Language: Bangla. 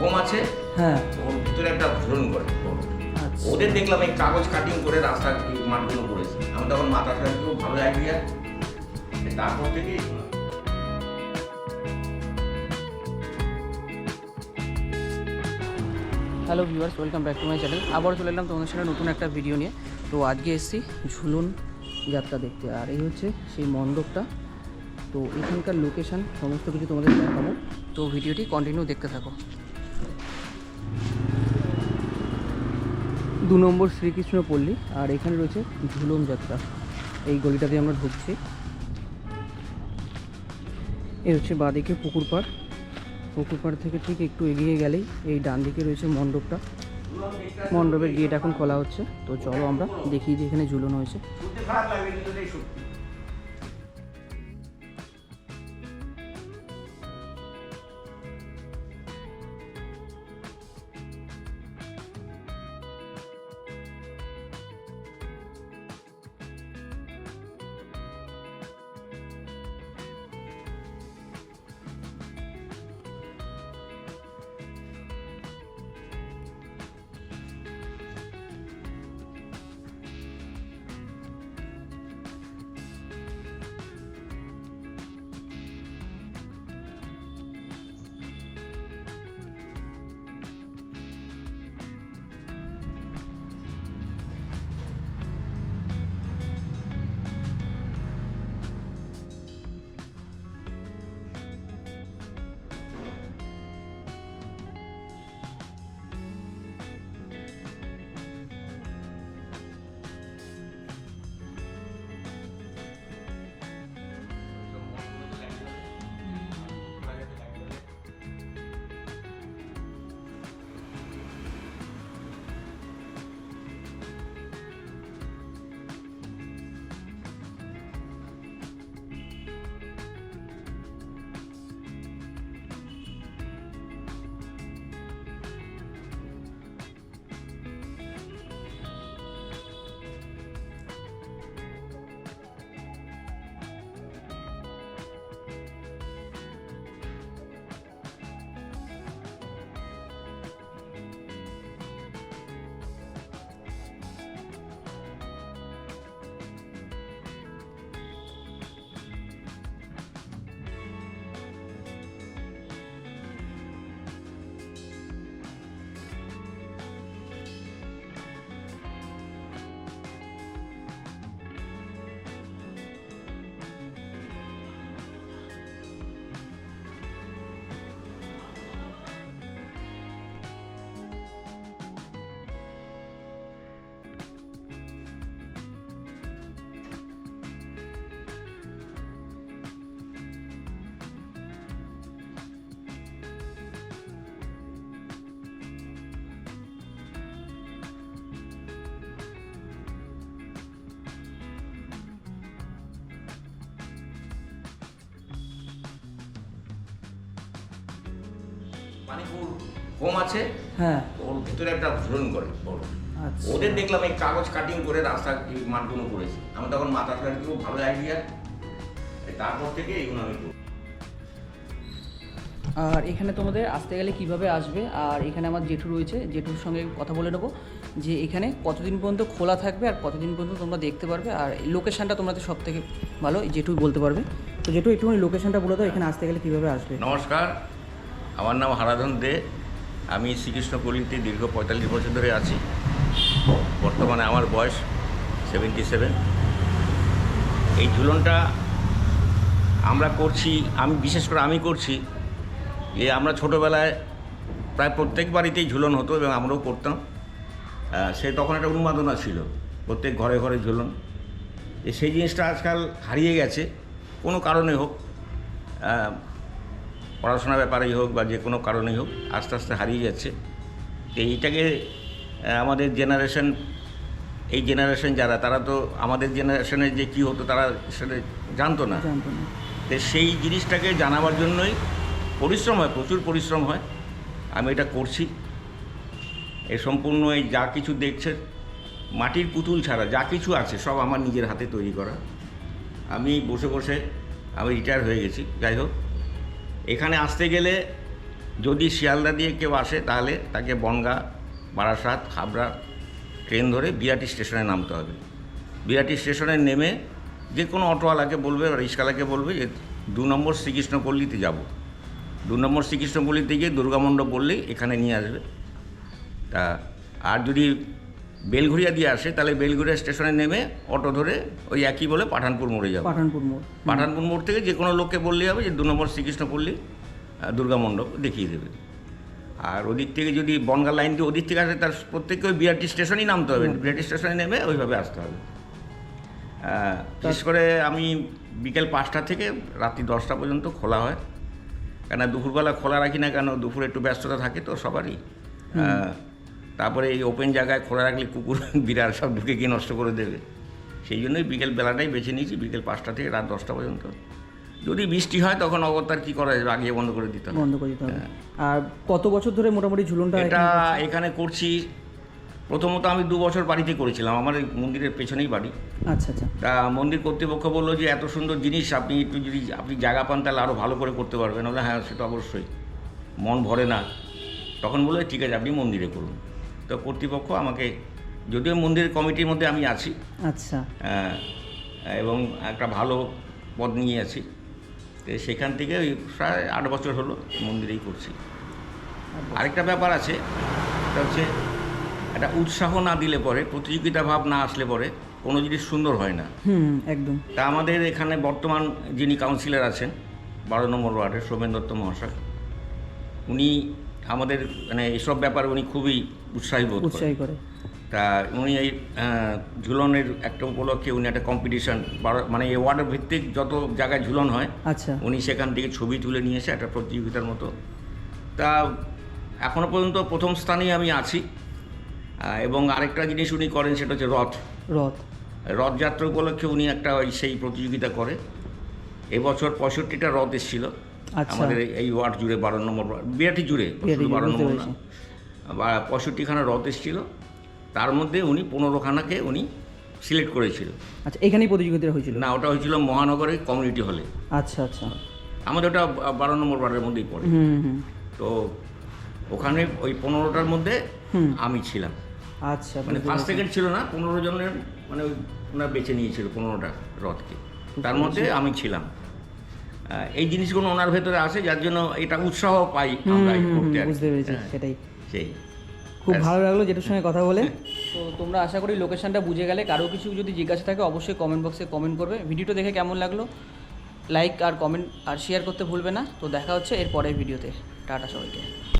কম আছে হ্যাঁ। ওর ভিতরে একটা ঝুলন করে আচ্ছা। ওদের দেখলাম এই কাগজ কাটিং করে রাস্তার এই মাঠগুলো করেছে। আমি তখন মাথা খুব ভালো আইডিয়া তারপর থেকে hello viewers welcome back to my channel আবার চলে এলাম তোমাদের সাথে নতুন একটা ভিডিও নিয়ে। তো আজকে এসেছি ঝুলুন যাত্রা দেখতে। আর এই হচ্ছে সেই মণ্ডপটা। তো এখানকার লোকেশন সমস্ত কিছু তোমাদের দেখাবো। তো ভিডিওটি কন্টিনিউ দেখতে থাকো। দু নম্বর শ্রীকৃষ্ণ পল্লী, আর এখানে রয়েছে ঝুলম যাত্রা। এই গলিটাতে আমরা ঢুকছি। এই হচ্ছে বাঁদিকে পুকুর পাড়। পুকুর পাড় থেকে ঠিক একটু এগিয়ে গেলেই এই ডান দিকে রয়েছে মণ্ডপটা। মণ্ডপের গেট এখন খোলা হচ্ছে। তো চলো আমরা দেখি যে এখানে ঝুলনো হয়েছে। কম আছে হ্যাঁ। ওর ভিতরে একটা করে বড়। আচ্ছা। ওদের দেখলাম এই কাগজ কাটিং করে রাস্তার এই মাঠগুলো করেছে। আমি তখন মাথা খুব ভালো আইডিয়া তারপর থেকে আমি করি। আর এখানে তোমাদের আসতে গেলে কীভাবে আসবে? আর এখানে আমার জেঠু রয়েছে জেঠুর সঙ্গে কথা বলে নেব যে এখানে কতদিন পর্যন্ত খোলা থাকবে আর কতদিন পর্যন্ত তোমরা দেখতে পারবে। আর লোকেশনটা তোমাদের সব থেকে ভালো জেঠুই বলতে পারবে। তো জেঠু একটুখানি লোকেশনটা বলে দাও এখানে আসতে গেলে কীভাবে আসবে? নমস্কার। আমার নাম হারাধন দে। আমি শ্রীকৃষ্ণ কলিতে দীর্ঘ পঁয়তাল্লিশ বছর ধরে আছি। বর্তমানে আমার বয়স সেভেন্টি সেভেন এই ঝুলনটা আমরা করছি, আমি বিশেষ করে আমি করছি যে আমরা ছোটোবেলায় প্রায় প্রত্যেক বাড়িতেই ঝুলন হতো এবং আমরাও করতাম। সে তখন একটা উন্মাদনা ছিল, প্রত্যেক ঘরে ঘরে ঝুলন। সেই জিনিসটা আজকাল হারিয়ে গেছে, কোনো কারণে হোক। পড়াশোনার ব্যাপারেই হোক বা যে কোনো কারণেই হোক আস্তে আস্তে হারিয়ে যাচ্ছে। তো এইটাকে আমাদের জেনারেশন এই জেনারেশন যারা তারা তো আমাদের জেনারেশনে যে কী হতো তারা সেটা জানতো না। তো সেই জিনিসটাকে জানাবার জন্যই পরিশ্রম হয় প্রচুর পরিশ্রম হয়। আমি এটা করছি। এই সম্পূর্ণ এই যা কিছু দেখছে মাটির পুতুল ছাড়া যা কিছু আছে সব আমার নিজের হাতে তৈরি করা। আমি বসে বসে আমি রিটায়ার হয়ে গেছি। যাই হোক এখানে আসতে গেলে যদি শিয়ালদা দিয়ে কেউ আসে, তাহলে তাকে বনগা, বারাসাত হাবড়া ট্রেন ধরে বিরাটি স্টেশনে নামতে হবে। বিরাটি স্টেশনে নেমে যে কোনো অটোওয়ালাকে বলবে বা রিক্সাওয়ালাকে বলবে যে, দু নম্বর শ্রীকৃষ্ণপল্লীতে যাব। দু নম্বর শ্রীকৃষ্ণপল্লীতে গিয়ে দুর্গামণ্ডপ বললেই এখানে নিয়ে আসবে। তা, আর যদি বেলঘুরিয়া দিয়ে আসে তাহলে বেলঘুরিয়া স্টেশনে নেমে অটো ধরে ওই একই বলে পাঠানপুর মোড়ে যাবে। পাঠানপুর মোড়। পাঠানপুর মোড় থেকে যে কোনো লোককে বললেই হবে যে দু নম্বর শ্রীকৃষ্ণপল্লী দুর্গা মণ্ডপ দেখিয়ে দেবে। আর ওদিক থেকে যদি বনগা লাইন দিয়ে ওদিক থেকে আসে তার প্রত্যেককে ওই বিআরটি স্টেশনেই নামতে হবে বিআরটি স্টেশনে নেমে ওইভাবে আসতে হবে। বিশেষ করে আমি বিকেল পাঁচটা থেকে রাত্রি দশটা পর্যন্ত খোলা হয়। কেন দুপুরবেলা খোলা রাখি না কেন দুপুরে একটু ব্যস্ততা থাকে তো সবারই। তারপরে এই ওপেন জায়গায় খোলা রাখলে কুকুর বিড়াল সব ঢুকে গিয়ে নষ্ট করে দেবে। সেই জন্যই বিকেল বেলাটাই বেছে নিয়েছি বিকেল পাঁচটা থেকে রাত দশটা পর্যন্ত। যদি বৃষ্টি হয় তখন অবতার কী করা যাবে আগে বন্ধ করে দিতে হবে। বন্ধ করে দিতে হবে। আর কত বছর ধরে মোটামুটি ঝুলনটা এটা এখানে- করছি প্রথমত আমি দু বছর বাড়িতে করেছিলাম আমার এই মন্দিরের পেছনেই বাড়ি। আচ্ছা আচ্ছা। তা মন্দির কর্তৃপক্ষ বলল যে এত সুন্দর জিনিস আপনি একটু যদি আপনি জায়গা পান তাহলে আরও ভালো করে করতে পারবেন। বলে হ্যাঁ সেটা অবশ্যই। মন ভরে না। তখন বলল ঠিক আছে আপনি মন্দিরে করুন। তো কর্তৃপক্ষ আমাকে যদিও মন্দিরের কমিটির মধ্যে আমি আছি আচ্ছা। এবং একটা ভালো পদ নিয়ে আছি তো সেখান থেকে ওই প্রায় আট বছর হলো মন্দিরেই করছি। আরেকটা ব্যাপার আছে সেটা হচ্ছে একটা উৎসাহ না দিলে পরে প্রতিযোগিতা ভাব না আসলে পরে কোনো জিনিস সুন্দর হয় না। হুম একদম। তা আমাদের এখানে বর্তমান যিনি কাউন্সিলর আছেন বারো নম্বর ওয়ার্ডের সোমেন দত্ত মহাশয় উনি আমাদের মানে এসব ব্যাপারে উনি খুবই উৎসাহী বোধ উৎসাহী করে। তা উনি এই ঝুলনের একটা উপলক্ষে উনি একটা কম্পিটিশন মানে ওয়ার্ডের ভিত্তিক যত জায়গায় ঝুলন হয় আচ্ছা। উনি সেখান থেকে ছবি তুলে নিয়ে এসে একটা প্রতিযোগিতার মতো। তা এখনও পর্যন্ত প্রথম স্থানেই আমি আছি। এবং আরেকটা জিনিস উনি করেন সেটা হচ্ছে রথ। রথ। রথযাত্রা উপলক্ষে উনি একটা ওই সেই প্রতিযোগিতা করে। এবছর পঁয়ষট্টিটা রথ এসেছিল। আমাদের এই- ওয়ার্ড জুড়ে বারো নম্বর বিরাটি জুড়ে বারো নম্বর। বা পঁয়ষট্টিখানা রথ এসেছিল তার মধ্যে উনি পনেরোখানাকে উনি সিলেক্ট করেছিল। আচ্ছা এখানেই প্রতিযোগিতা হয়েছিল? না ওটা হয়েছিল মহানগরের কমিউনিটি হলে। আচ্ছা আচ্ছা। আমাদের ওটা বারো নম্বর ওয়ার্ডের মধ্যেই পড়ে। তো ওখানে ওই পনেরোটার মধ্যে আমি ছিলাম। আচ্ছা মানে ফার্স্ট সেকেন্ড ছিল না পনেরো জনের মানে ওই ওনারা বেছে নিয়েছিল পনেরোটা রথকে। তার মধ্যে আমি ছিলাম। এই জিনিসগুলো ওনার ভেতরে আসে যার জন্য এটা উৎসাহ পাই আমরা করতে বুঝতে পেরেছি হ্যাঁ, সেটাই। সেই। খুব ভালো লাগল যেটার সঙ্গে কথা বলে। তো তোমরা আশা করি লোকেশনটা বুঝে গেলে। কারও কিছু যদি জিজ্ঞাসা থাকে অবশ্যই কমেন্ট বক্সে কমেন্ট করবে। ভিডিওটা দেখে কেমন লাগল? লাইক আর কমেন্ট আর শেয়ার করতে ভুলবে না। তো দেখা হচ্ছে এর পরের ভিডিওতে। টাটা সবাইকে।